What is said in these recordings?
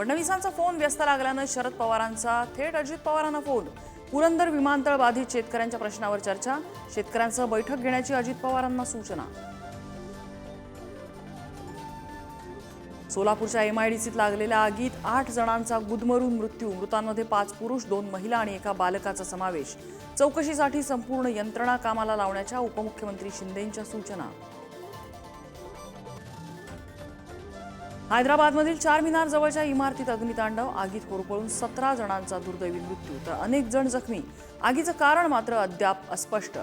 फडणवीसांचा phone व्यस्त लागल्यानं शरद पवारांचा थेट अजित पवारांना फोन. पुरंदर विमानतळ बाधित शेतकऱ्यांच्या प्रश्नावर चर्चा. शेतकऱ्यांसह बैठक घेण्याची अजित पवारांना सूचना. सोलापूरच्या एमआयडीसीत लागलेल्या आगीत आठ जणांचा गुदमरून मृत्यू. मृतांमध्ये पाच पुरुष दोन महिला आणि एका बालकाचा समावेश. चौकशीसाठी संपूर्ण यंत्रणा कामाला लावण्याच्या उपमुख्यमंत्री शिंदेंच्या सूचना. हैदराबादमधील चार मिनार जवळच्या इमारतीत अग्नितांडव आगीत होरपळून सतरा जणांचा दुर्दैवी मृत्यू तर अनेक जण जखमी. आगीचं कारण मात्र अद्याप अस्पष्ट.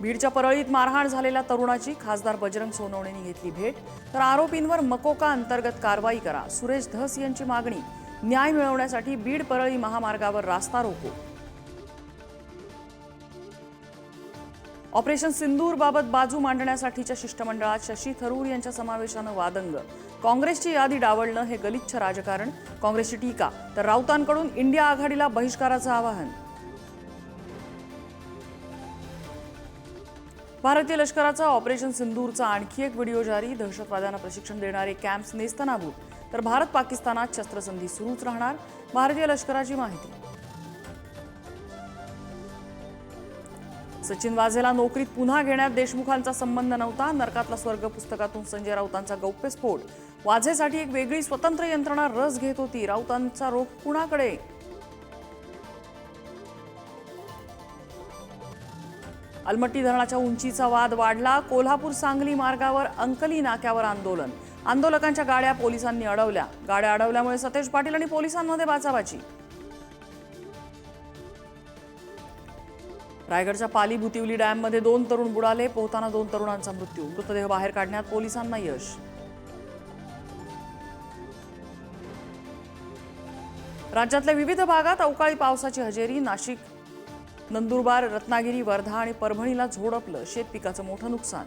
बीडच्या परळीत मारहाण झालेल्या तरुणाची खासदार बजरंग सोनवणेंनी घेतली भेट. तर आरोपींवर मकोका अंतर्गत कारवाई करा. सुरेश धस यांची मागणी. न्याय मिळवण्यासाठी बीड परळी महामार्गावर रास्ता रोको. ऑपरेशन सिंदूर बाबत बाजू मांडण्यासाठीच्या शिष्टमंडळात शशी थरूर यांच्या समावेशानं वादंग. काँग्रेसची यादी डावलणं हे गलिच्छ राजकारण. काँग्रेसची टीका. तर राऊतांकडून इंडिया आघाडीला बहिष्काराचं आवाहन. भारतीय लष्कराचा ऑपरेशन सिंदूरचा आणखी एक व्हिडिओ जारी. दहशतवाद्यांना प्रशिक्षण देणारे कॅम्प्स नेस्तनाभूत तर भारत पाकिस्तानात शस्त्रसंधी सुरूच राहणार. भारतीय लष्कराची माहिती. सचिन वाझेला नोकरीत पुन्हा घेण्यात देशमुखांचा संबंध नव्हता. नरकातला स्वर्ग पुस्तकातून संजय राऊतांचा गौप्यस्फोट. वाझेसाठी एक वेगळी स्वतंत्र यंत्रणा रस घेत होती. राऊतांचा रोख कुणाकडे? अलमट्टी धरणाच्या उंचीचा वाद वाढला. कोल्हापूर सांगली मार्गावर अंकली नाक्यावर आंदोलन. आंदोलकांच्या गाड्या पोलिसांनी अडवल्या. गाड्या अडवल्यामुळे सतेज पाटील आणि पोलिसांमध्ये बाचाबाची. रायगडच्या पाली भुतिवली डॅममध्ये दोन तरुण बुडाले. पोहताना दोन तरुणांचा मृत्यू. मृतदेह बाहेर काढण्यात पोलिसांना यश. राज्यातल्या विविध भागात अवकाळी पावसाची हजेरी. नाशिक नंदुरबार रत्नागिरी वर्धा आणि परभणीला झोडपलं शेत पिकाचं मोठं नुकसान.